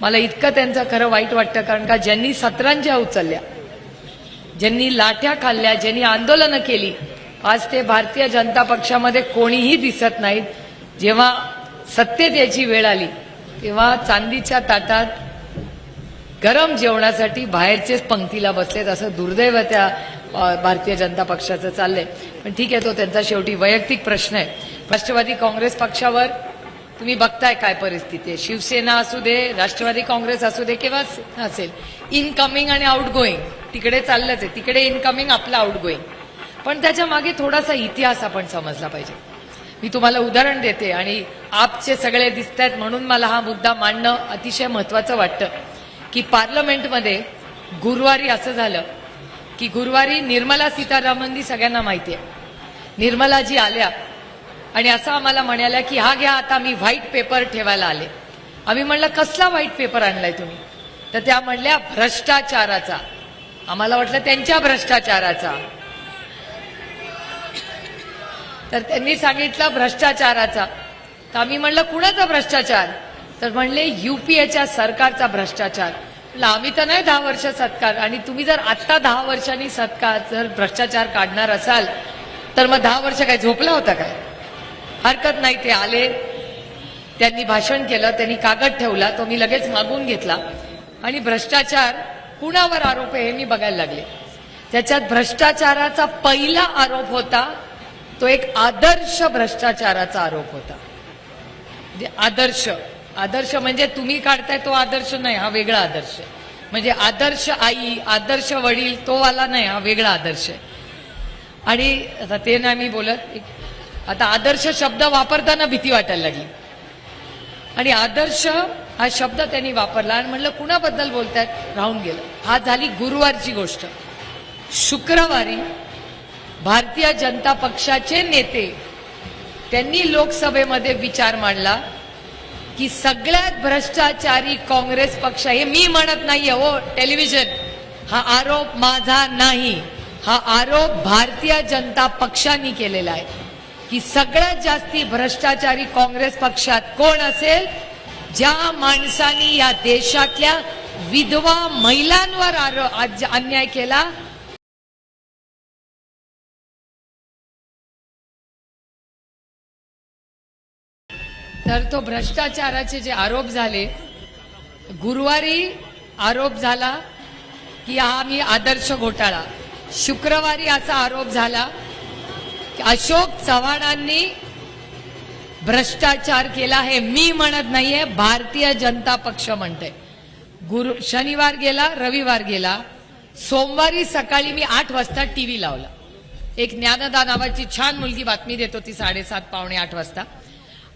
मला इतकं त्यांचं खरं वाईट वाटतं कारण का ज्यांनी सतरांच्या उचलल्या ज्यांनी लाठ्या खाल्ल्या ज्यांनी आंदोलनं केली आज ते भारतीय जनता पक्षामध्ये कोणीही दिसत नाहीत. जेव्हा सत्तेत याची वेळ आली तेव्हा चांदीच्या ताटात गरम जेवणासाठी बाहेरचेच पंक्तीला बसलेत असं दुर्दैव त्या भारतीय जनता पक्षाचं चाललंय. पण ठीक आहे तो त्यांचा शेवटी वैयक्तिक प्रश्न आहे. राष्ट्रवादी काँग्रेस पक्षावर तुम्ही बघताय काय परिस्थिती आहे. शिवसेना असू दे राष्ट्रवादी काँग्रेस असू दे किंवा असेल इनकमिंग आणि आउटगोईंग तिकडे चाललंच आहे. तिकडे इनकमिंग आपलं आउटगोईंग पण त्याच्यामागे थोडासा इतिहास आपण समजला पाहिजे. मी तुम्हाला उदाहरण देते आणि आपचे सगळे दिसत आहेत म्हणून मला हा मुद्दा मांडणं अतिशय महत्वाचं वाटतं. की पार्लमेंटमध्ये गुरुवारी असं झालं की गुरुवारी निर्मला सीतारामननी सगळ्यांना माहिती आहे. निर्मलाजी आल्या. आणि असं आम्हाला म्हणाल्या की हा घ्या आता मी व्हाईट पेपर ठेवायला आले. आम्ही म्हणलं कसला व्हाईट पेपर आणलाय तुम्ही? तर त्या म्हणल्या भ्रष्टाचाराचा. आम्हाला वाटलं त्यांच्या भ्रष्टाचाराचा. तर त्यांनी सांगितलं भ्रष्टाचाराचा. तर आम्ही म्हणलं कुणाचा भ्रष्टाचार? तर म्हणले युपीएच्या सरकारचा भ्रष्टाचार. आम्ही तर नाही दहा वर्ष सत्कार आणि तुम्ही जर आत्ता दहा वर्षांनी सत्कार जर भ्रष्टाचार काढणार असाल तर मग दहा वर्ष काय झोपला होता काय? हरकत नाही ते आले. त्यांनी भाषण केलं त्यांनी कागद ठेवला तो मी लगेच मागून घेतला. आणि भ्रष्टाचार कुणावर आरोप आहे हे मी बघायला लागले. त्याच्यात भ्रष्टाचाराचा पहिला आरोप होता तो एक आदर्श भ्रष्टाचाराचा आरोप होता. म्हणजे आदर्श. आदर्श म्हणजे तुम्ही काढताय तो आदर्श नाही हा वेगळा आदर्श आहे. म्हणजे आदर्श आई आदर्श वडील तो वाला नाही हा वेगळा आदर्श आहे. आणि ते नाही मी बोलत एक- आता आदर्श शब्द वापरताना भीती वाटायला लागली. आणि आदर्श हा शब्द त्यांनी वापरला आणि म्हणलं कुणाबद्दल बोलतायत? राहून गेलं. हा झाली गुरुवारची गोष्ट. शुक्रवारी भारतीय जनता पक्षाचे नेते त्यांनी लोकसभेमध्ये विचार मांडला की सगळ्यात भ्रष्टाचारी काँग्रेस पक्ष हे मी म्हणत नाहीये हो टेलिव्हिजन. हा आरोप माझा नाही. हा आरोप भारतीय जनता पक्षांनी केलेला आहे. की सगळ्यात जास्ती भ्रष्टाचारी काँग्रेस पक्षात कोण असेल? ज्या माणसानी या देशातल्या विधवा महिलांवर आरो- आज- अन्याय केला तर तो भ्रष्टाचाराचे जे आरोप झाले गुरुवारी आरोप झाला की हा मी आदर्श घोटाळा. शुक्रवारी असा आरोप झाला अशोक चव्हाणांनी भ्रष्टाचार केला हे मी म्हणत नाहीये भारतीय जनता पक्ष म्हणते गुरु शनिवार गेला रविवार गेला सोमवारी सकाळी मी आठ वाजता टीव्ही लावला. एक ज्ञानदा नावाची छान मुलगी बातमी देत होती साडेसात पावणे आठ वाजता.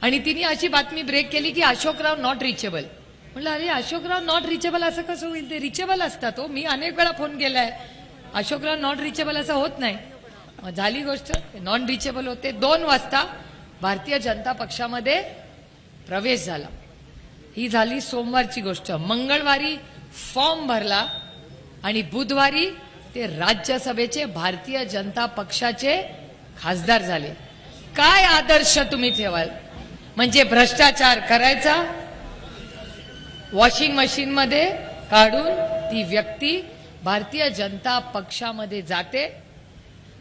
आणि तिने अशी बातमी ब्रेक केली की अशोकराव नॉट रिचेबल म्हणलं अरे अशोकराव नॉट रिचेबल असं कसं होईल? ते रिचेबल असतात तो मी अनेक वेळा फोन केलाय. अशोकराव नॉट रिचेबल असं होत नाही. झाली गोष्ट नॉन रिचेबल होते. दोन वाजता भारतीय जनता पक्षामध्ये प्रवेश झाला. ही झाली सोमवारची गोष्ट. मंगळवारी फॉर्म भरला आणि बुधवारी ते राज्यसभेचे भारतीय जनता पक्षाचे खासदार झाले. काय आदर्श तुम्ही ठेवाल? म्हणजे भ्रष्टाचार करायचा वॉशिंग मशीन मध्ये काढून ती व्यक्ती भारतीय जनता पक्षामध्ये जाते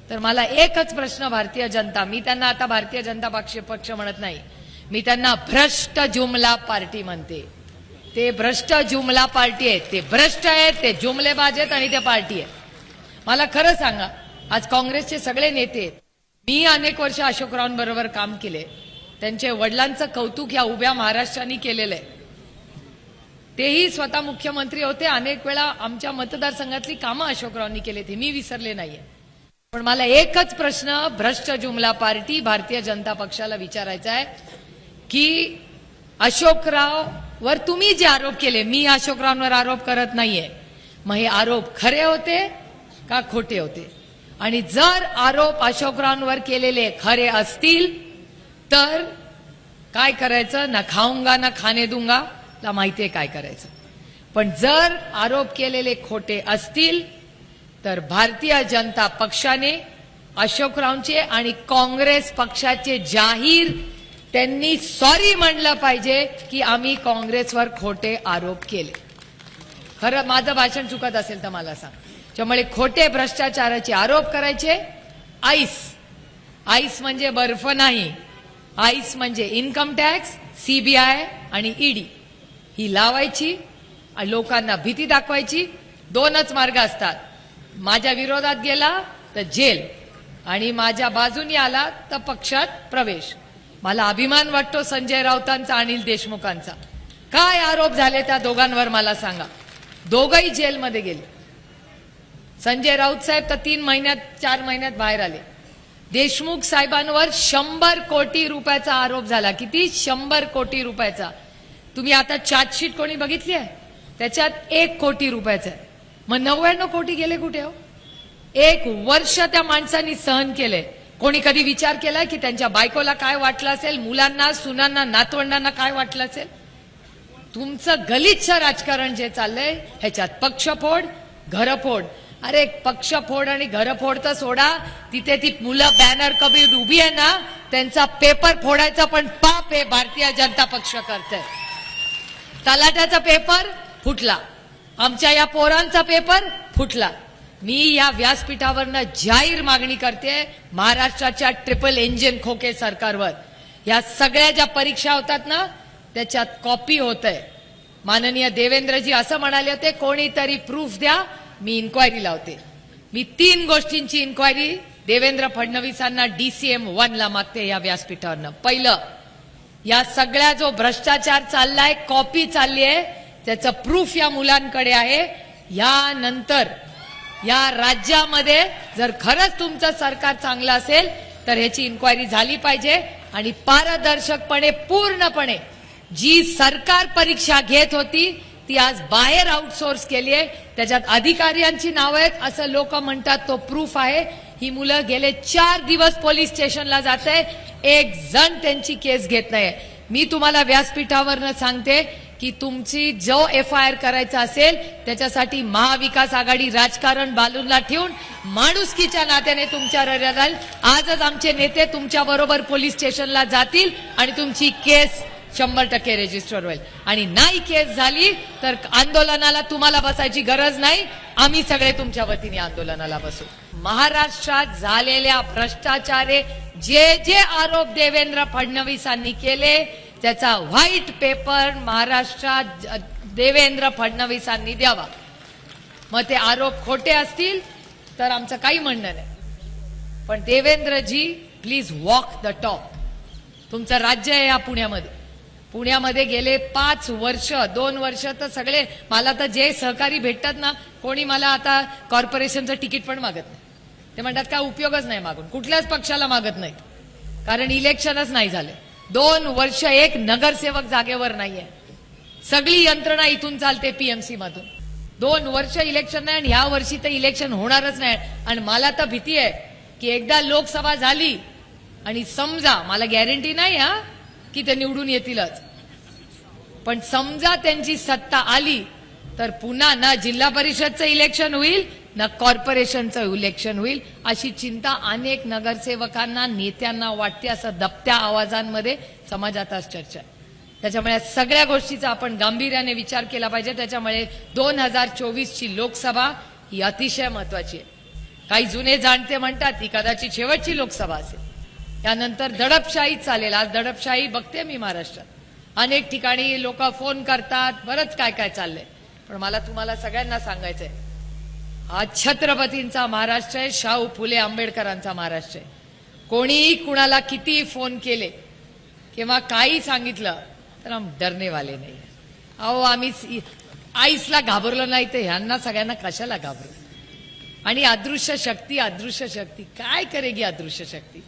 तर मला एकच प्रश्न भारतीय जनता मी त्यांना आता भारतीय जनता पक्ष पक्ष म्हणत नाही. मी त्यांना भ्रष्ट जुमला पार्टी म्हणते. ते भ्रष्ट जुमला पार्टी आहेत. ते भ्रष्ट आहेत ते जुमलेबाज आहेत आणि ते पार्टी आहेत. मला खरं सांगा आज काँग्रेसचे सगळे नेते आहेत. मी अनेक वर्ष अशोकरावांबरोबर काम केले. त्यांचे वडिलांचं कौतुक या उभ्या महाराष्ट्राने केलेलं आहे. तेही स्वतः मुख्यमंत्री होते. अनेक वेळा आमच्या मतदारसंघातली कामं अशोकरावांनी केली ती मी विसरले नाहीये. पण मला एकच प्रश्न भ्रष्ट जुमला पार्टी भारतीय जनता पक्षाला विचारायचा आहे की अशोकराव वर तुम्ही जे आरोप केले मी अशोकरावांवर आरोप करत नाहीये. मग हे आरोप खरे होते का खोटे होते? आणि जर आरोप अशोकरावांवर केलेले खरे असतील तर काय करायचं? ना खाऊंगा ना खाणे दूंगा ला माहितीये काय करायचं. पण जर आरोप केलेले खोटे असतील तर भारतीय जनता पक्षाने अशोकरावचे आणि काँग्रेस पक्षाचे जाहीर त्यांनी सॉरी म्हणलं पाहिजे की आम्ही काँग्रेसवर खोटे आरोप केले. खरं माझं भाषण चुकत असेल तर मला सांग. त्यामुळे खोटे भ्रष्टाचाराचे आरोप करायचे आईस. आईस म्हणजे बर्फ नाही. आईस म्हणजे इन्कम टॅक्स सीबीआय आणि ईडी ही लावायची आणि लोकांना भीती दाखवायची. दोनच मार्ग असतात. माझ्या विरोधात गेला तर जेल. आणि माझ्या बाजूनी आला तर पक्षात प्रवेश. मला अभिमान वाटतो संजय राऊतांचा अनिल देशमुखांचा. काय आरोप झाले त्या दोघांवर मला सांगा. दोघही जेलमध्ये गेले. संजय राऊत साहेब तर तीन महिन्यात चार महिन्यात बाहेर आले. देशमुख साहेबांवर शंभर कोटी रुपयाचा आरोप झाला. किती? शंभर कोटी रुपयाचा. तुम्ही आता चार्जशीट कोणी बघितली आहे? त्याच्यात एक कोटी रुपयाचा आहे. मग नव्याण्णव कोटी गेले कुठे हो? एक वर्ष त्या माणसांनी सहन केले कोणी कधी विचार केलाय की त्यांच्या बायकोला काय वाटलं असेल मुलांना सुनांना नातवंडांना काय वाटलं असेल? तुमचं गलिच्छ राजकारण जे चाललंय ह्याच्यात पक्षफोड घरफोड. अरे पक्षफोड आणि घरफोड तर सोडा. तिथे ती मुलं बॅनर कबी उभी आहे ना त्यांचा पेपर फोडायचा पण पाप आहे भारतीय जनता पक्ष करते तलाट्याचा पेपर फुटला. आमच्या या पोरांचा पेपर फुटला. मी या व्यासपीठावरनं जाहीर मागणी करते महाराष्ट्राच्या ट्रिपल इंजिन खोके सरकारवर. या सगळ्या ज्या परीक्षा होतात ना त्याच्यात कॉपी होत आहे माननीय देवेंद्रजी असं म्हणाले होते कोणीतरी प्रूफ द्या मी इन्क्वायरी लावते. मी तीन गोष्टींची इन्क्वायरी देवेंद्र फडणवीसांना डीसीएम वन ला मागते या व्यासपीठावरनं. पहिलं या सगळ्या जो भ्रष्टाचार चाललाय कॉपी चालली आहे त्याचं प्रूफ या मुलांकडे आहे. यानंतर या राज्यामध्ये जर खरंच तुमचं सरकार चांगलं असेल तर ह्याची इन्क्वायरी झाली पाहिजे. आणि पारदर्शकपणे पूर्णपणे जी सरकार परीक्षा घेत होती ती आज बाहेर आउटसोर्स केली आहे. त्याच्यात अधिकाऱ्यांची नावं आहेत असं लोक म्हणतात तो प्रूफ आहे. ही मुलं गेले चार दिवस पोलीस स्टेशनला जात. आहे एक जण त्यांची केस घेत नाही. मी तुम्हाला व्यासपीठावरनं सांगते की तुमची जो एफ आय आर करायचा असेल त्याच्यासाठी महाविकास आघाडी राजकारण बालूला ठेवून माणुसकीच्या नात्याने तुमच्या राहील आजच आमचे नेते तुमच्या बरोबर पोलीस स्टेशनला जातील आणि तुमची केस शंभर टक्के रेजिस्टर होईल. आणि नाही केस झाली तर आंदोलनाला तुम्हाला बसायची गरज नाही. आम्ही सगळे तुमच्या वतीने आंदोलनाला बसू. महाराष्ट्रात झालेल्या भ्रष्टाचारे जे जे आरोप देवेंद्र फडणवीसांनी केले त्याचा व्हाईट पेपर महाराष्ट्रात ज- देवेंद्र फडणवीसांनी द्यावा. मग ते आरोप खोटे असतील तर आमचं काही म्हणणं नाही. पण देवेंद्रजी प्लीज वॉक द टॉक तुमचं राज्य आहे या पुण्यामध्ये. पुण्यामध्ये गेले पाच वर्ष दोन वर्ष तर सगळे मला तर जे सहकारी भेटतात ना कोणी मला आता कॉर्पोरेशनचं तिकीट पण मागत नाही. ते म्हणतात काय उपयोगच नाही मागून. कुठल्याच पक्षाला मागत नाहीत. कारण इलेक्शनच नाही झाले. दोन वर्ष एक नगरसेवक जागेवर नाहीये. सगळी यंत्रणा इथून चालते पीएमसी मधून. दोन वर्ष इलेक्शन नाही आणि ह्या वर्षी तर इलेक्शन होणारच नाही. आणि मला तर भीती आहे की एकदा लोकसभा झाली आणि समजा मला गॅरंटी नाही हा की ते निवडून येतीलच. पण समजा त्यांची सत्ता आली तर पुन्हा ना जिल्हा परिषदचं इलेक्शन होईल ना कॉर्पोरेशनचं इलेक्शन होईल अशी चिंता अनेक नगरसेवकांना नेत्यांना वाटते असं दबत्या आवाजांमध्ये समाजात आज चर्चा. आहे त्याच्यामुळे सगळ्या गोष्टीचा आपण गांभीर्याने विचार केला पाहिजे. त्याच्यामुळे दोन हजार चोवीसची लोकसभा ही अतिशय महत्वाची आहे. काही जुने जाणते म्हणतात ही कदाचित शेवटची लोकसभा असेल. त्यानंतर दडपशाही चालेल. आज दडपशाही बघते मी महाराष्ट्रात. अनेक ठिकाणी लोक फोन करतात बरंच काय काय चाललंय. पण मला तुम्हाला सगळ्यांना सांगायचंय आज छत्रपतींचा महाराष्ट्र आहे शाहू फुले आंबेडकरांचा महाराष्ट्र आहे. कोणीही कुणाला किती फोन केले किंवा काही सांगितलं तर हम डरणेवाले नाही. अहो आम्ही आईसला घाबरलो नाही तर ह्यांना सगळ्यांना कशाला घाबरू? आणि अदृश्य शक्ती अदृश्य शक्ती काय करेगी अदृश्य शक्ती?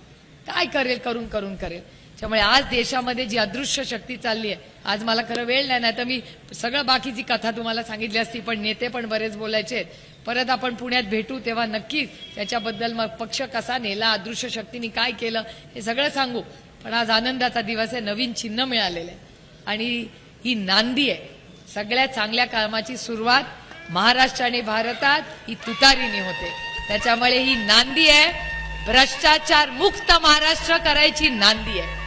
काय करेल करून करून करेल? त्यामुळे आज देशामध्ये जी अदृश्य शक्ती चालली आहे आज मला खरं वेळ नाही नाही तर मी सगळं बाकीची कथा तुम्हाला सांगितली असती पण नेते पण बरेच बोलायचे आहेत. परत आपण पुण्यात भेटू तेव्हा नक्कीच त्याच्याबद्दल मग पक्ष कसा नेला अदृश्य शक्तीने काय केलं हे सगळं सांगू. पण आज आनंदाचा दिवस आहे नवीन चिन्ह मिळालेलं आहे. आणि ही नांदी आहे. सगळ्या चांगल्या कामाची सुरुवात महाराष्ट्र आणि भारतात ही तुतारीने होते. त्याच्यामुळे ही नांदी आहे भ्रष्टाचार मुक्त महाराष्ट्र करायची नांदी आहे.